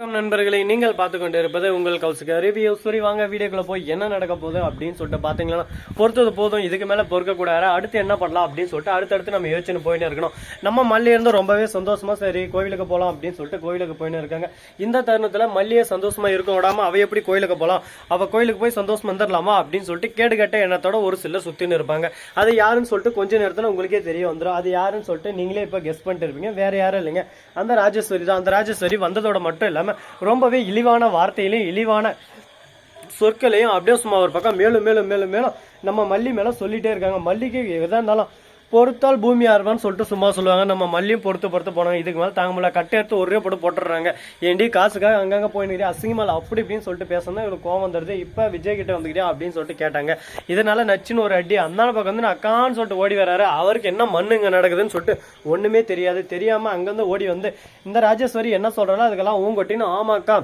வணக்கம் நண்பர்களை நீங்கள் பார்த்து கொண்டு இருப்பது உங்கள் கௌசிக ரிவ்யூ சரி வாங்க வீடியோக்குள்ள போய் என்ன நடக்க போகுது அப்படின்னு சொல்லிட்டு பார்த்தீங்கன்னா பொறுத்தது போதும் இதுக்கு மேலே பொறுக்கக்கூடாது. அடுத்து என்ன பண்ணலாம் அப்படின்னு சொல்லிட்டு அடுத்தடுத்து நம்ம யோசனை போயின்னு இருக்கணும். நம்ம மல்லி இருந்து ரொம்பவே சந்தோஷமா சரி கோவிலுக்கு போகலாம் அப்படின்னு சொல்லிட்டு கோவிலுக்கு போயின்னு இருக்காங்க. இந்த தருணத்தில் மல்லியை சந்தோஷமா இருக்க விடாம அவ எப்படி கோயிலுக்கு போகலாம் அவள் கோயிலுக்கு போய் சந்தோஷம் வந்துடலாமா அப்படின்னு சொல்லிட்டு கேடு கட்ட எண்ணத்தோட ஒரு சிலர் சுற்றின்னு இருப்பாங்க. அது யாருன்னு சொல்லிட்டு கொஞ்ச நேரத்தில் உங்களுக்கே தெரிய வந்துடும் அது யாருன்னு சொல்லிட்டு நீங்களே இப்போ கெஸ் பண்ணிட்டு இருப்பீங்க. வேற யாரும் இல்லைங்க. அந்த ராஜேஸ்வரி தான். அந்த ராஜேஸ்வரி வந்ததோட மட்டும் இல்லாமல் ரொம்பவே இழிவான வார்த்தையிலையும் இழிவான சொற்களையும் அப்படியே சும்மா ஒரு பக்கம் மேலும் மேலும் மேலும் மேலும் நம்ம மல்லி மேலே சொல்லிகிட்டே இருக்காங்க. மல்லிக்கு எதாக இருந்தாலும் பொறுத்தால் பூமி ஆர்வான்னு சொல்லிட்டு சும்மா சொல்லுவாங்க. நம்ம மல்லியும் பொறுத்து பொறுத்து போனாங்க இதுக்கு மேலே தாங்க முடியல. கட்டை எடுத்து ஒரே போட்டு போட்டுடுறாங்க. ஏண்டி காசுக்காக அங்கங்கே போயின்னு அசிங்கமால் அப்படி இப்படின்னு சொல்லிட்டு பேசணும் இவருக்கு கோவம் வந்துடுது. இப்போ விஜய் கிட்ட வந்துக்கிட்டே அப்படின்னு சொல்லிட்டு கேட்டாங்க. இதனால நச்சுன்னு ஒரு அடி அந்தான பக்கம் வந்து நான் அக்கான்னு சொல்லிட்டு ஓடி வராரு. அவருக்கு என்ன மண்ணுங்க நடக்குதுன்னு சொல்லிட்டு ஒன்றுமே தெரியாது. தெரியாமல் அங்கேருந்து ஓடி வந்து இந்த ராஜேஸ்வரி என்ன சொல்றாலும் அதுக்கெல்லாம் ஊங்கொட்டின்னு ஆமாக்கா.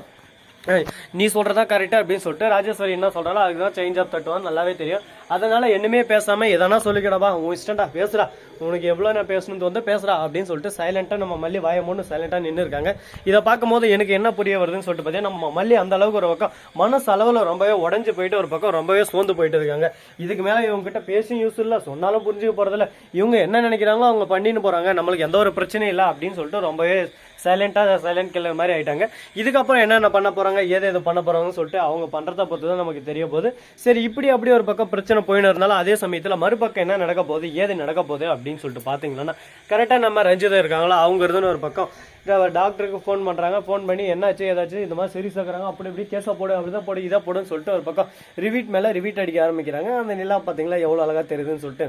நீ சொல்கிறதா கரெக்டாக அப்படின்னு சொல்லிட்டு ராஜேஸ்வரி என்ன சொல்கிறாலோ அதுக்கு தான் சேஞ்ச் ஆஃப் தட்டுவான்னு நல்லாவே தெரியும். அதனால என்னமே பேசாம எதனா சொல்லிக்கடா உன் இஷ்டம்டா பேசுடா. உனக்கு எவ்வளோ நான் பேசணும்னு வந்து பேசுறா அப்படின்னு சொல்லிட்டு சைலண்டா நம்ம மல்லி வாய மூணு சைலண்டா நின்று இருக்காங்க. இதை பார்க்கும்போது எனக்கு என்ன புரிய வருதுன்னு சொல்லிட்டு பார்த்தீங்கன்னா நம்ம மல்லி அந்த அளவுக்கு ஒரு பக்கம் மனசு அளவில் ரொம்பவே உடஞ்சு போயிட்டு ஒரு பக்கம் ரொம்பவே சோர்ந்து போயிட்டு இருக்காங்க. இதுக்கு மேலே இவங்க கிட்ட பேசியும் யூஸ் இல்லை சொன்னாலும் புரிஞ்சுக்க போறதில்ல. இவங்க என்ன நினைக்கிறாங்களோ அவங்க பண்ணின்னு போறாங்க. நம்மளுக்கு எந்த ஒரு பிரச்சனையும் இல்லை அப்படின்னு சொல்லிட்டு ரொம்பவே சைலண்டாக சைலண்ட் கில்லர் மாதிரி ஆகிட்டாங்க இதுக்கப்புறம் என்னென்ன பண்ண போகிறாங்க ஏது எது பண்ண போகிறாங்கன்னு சொல்லிட்டு அவங்க பண்ணுறதை பொறுத்து தான் நமக்கு தெரிய போகுது. சரி இப்படி அப்படி ஒரு பக்கம் பிரச்சனை போயின்னு இருந்தாலும் அதே சமயத்தில் மறுபக்கம் என்ன நடக்க போகுது ஏது நடக்க போகுது அப்படின்னு சொல்லிட்டு பார்த்தீங்கன்னா கரெக்டாக நம்ம ரஞ்சிதம் இருக்காங்களா அவங்க இருந்துன்னு ஒரு பக்கம். டாக்டருக்கு ஃபோன் பண்ணுறாங்க ஃபோன் பண்ணி என்னாச்சு ஏதாச்சும் இந்த மாதிரி சீரியஸ் ஆகுறாங்க அப்படி இப்படி கேஸை போடு அப்படிதான் போடு இதை போடுன்னு சொல்லிட்டு ஒரு பக்கம் ரிவீட் மேலே ரிவீட் அடிக்க ஆரம்பிக்கிறாங்க. அந்த நிலா பார்த்தீங்களா எவ்வளோ அழகாக தெரியுதுன்னு சொல்லிட்டு.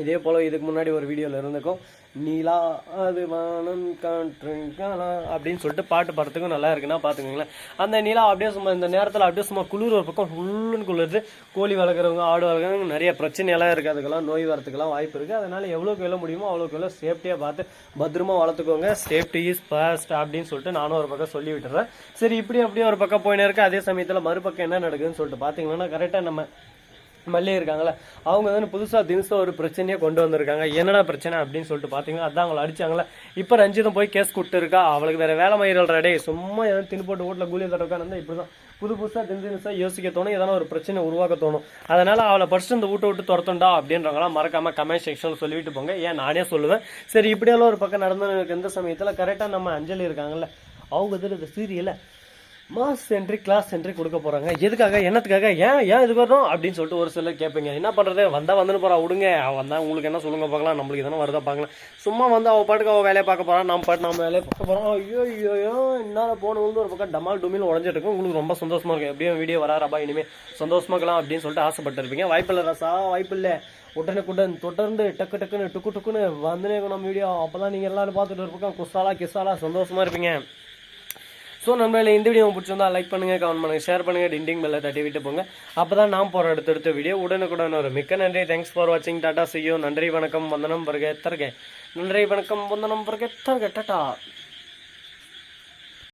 இதே போல் இதுக்கு முன்னாடி ஒரு வீடியோவில் இருந்துக்கும் நீலா அது வானம் காற்று அப்படின்னு சொல்லிட்டு பாட்டு பாடுறதுக்கும் நல்லா இருக்குன்னா பார்த்துக்கோங்களேன் அந்த நிலா அப்படியே சும்மா இந்த நேரத்தில் அப்படியே சும்மா குளிர் ஒரு பக்கம் ஃபுல்லுன்னு குளிருது கோழி வளர்க்குறவங்க ஆடு வளர்க்குறவங்க நிறைய பிரச்சனையெல்லாம் இருக்குது அதுக்கெல்லாம் நோய் வரதுக்கெல்லாம் வாய்ப்பு இருக்குது அதனால எவ்வளோக்கு எவ்வளோ முடியுமோ அவ்வளோக்கு எவ்வளோ சேஃப்டியாக பார்த்து பத்திரமா வளர்த்துக்கோங்க. சேஃப்டி இஸ் ஃபர்ஸ்ட் அப்படின்னு சொல்லிட்டு நானும் ஒரு பக்கம் சொல்லி விட்டுறேன். சரி இப்படி அப்படியே ஒரு பக்கம் போயினே இருக்கு. அதே சமயத்தில் மறுபக்கம் என்ன நடக்குதுன்னு சொல்லிட்டு பார்த்தீங்கன்னா கரெக்டாக நம்ம மல்லி இருக்காங்களே அவங்க வந்து புதுசாக தினசம் ஒரு பிரச்சனையை கொண்டு வந்திருக்காங்க. என்னடா பிரச்சனை அப்படின்னு சொல்லிட்டு பார்த்தீங்கன்னா அதான் அவங்களை அடிச்சாங்களே இப்போ ரஞ்சிதம் போய் கேஸ் கொடுத்துருக்கா அவளுக்கு வேற வேலை மயிரல்றாடே சும்மா எதாவது தின்னு போட்டு வீட்டில் கூலி தர இப்படி தான் புது புதுசாக தினசு தினசாக யோசிக்க தோணும். எதனா ஒரு பிரச்சனை உருவாக்க தோணும். அதனால் அவளை ஃபர்ஸ்ட் இந்த வீட்டை விட்டு துரத்துண்டா அப்படின்றவங்களாம் மறக்காம கமெண்ட் செக்ஷனில் சொல்லிவிட்டு போங்க. ஏன் நானே சொல்லுவேன். சரி இப்படியெல்லாம் ஒரு பக்கம் நடந்து எனக்கு எந்த சமயத்தில்? கரெக்டாக நம்ம அஞ்சலி இருக்காங்கல்ல அவங்க இதில் இந்த சீரியலை மாஸ் சென்ட்ரி கிளாஸ் சென்ட்ரி கொடுக்க போறாங்க. எதுக்காக? என்னத்துக்காக? ஏன் ஏன் இது வரணும்? அப்படின்னு சொல்லிட்டு ஒரு சிலர் கேட்பீங்க. என்ன பண்றது? வந்தா வந்துன்னு போறா விடுங்க. அவன் வந்தா உங்களுக்கு என்ன சொல்லுங்க பார்க்கலாம். நம்மளுக்கு எதனா வருதா பார்க்கலாம். சும்மா வந்து அவ பாட்டுக்கு அவள் வேலையை பார்க்க போறான் நம்ம பாட்டு நம்ம வேலையை பார்க்க போறோம் ஐயோ ஐயோ என்னால் போன வந்து ஒரு பக்கம் டமால் டுமில் உடஞ்சிட்டு இருக்கும். உங்களுக்கு ரொம்ப சந்தோஷமா இருக்கும். எப்படியும் வீடியோ வராரப்பா இனிமே சந்தோஷமா இருக்கலாம் அப்படின்னு சொல்லிட்டு ஆசைப்பட்டிருப்பீங்க. வாய்ப்பு இல்லை ரசா வாய்ப்பு இல்லை. உடனுக்குடன் தொடர்ந்து டக்கு டக்குன்னு டுக்கு டுக்குன்னு வந்துனே நம்ம வீடியோ அப்பதான் நீங்க எல்லாரும் பார்த்துட்டு ஒரு பக்கம் குஸ்ஸாலா கிஸ்ஸாலா சந்தோஷமா இருப்பீங்க. ஸோ நண்பர்களே இந்த வீடியோ பிடிச்சிருந்தா லைக் பண்ணுங்க கமெண்ட் பண்ணுங்க ஷேர் பண்ணுங்க டிண்டிங் பெல்ல தட்டி விட்டு போங்க. அப்பதான் நான் போற அடுத்தடுத்த வீடியோ உடனுக்குடன் வரும். மிக்க நன்றி. தேங்க்ஸ் ஃபார் வாட்சிங் டாட்டா செய்யும் நன்றி வணக்கம் வந்தனம் பிறகு தருக. நன்றி வணக்கம் வந்தனம் பிறகு தருக. டாட்டா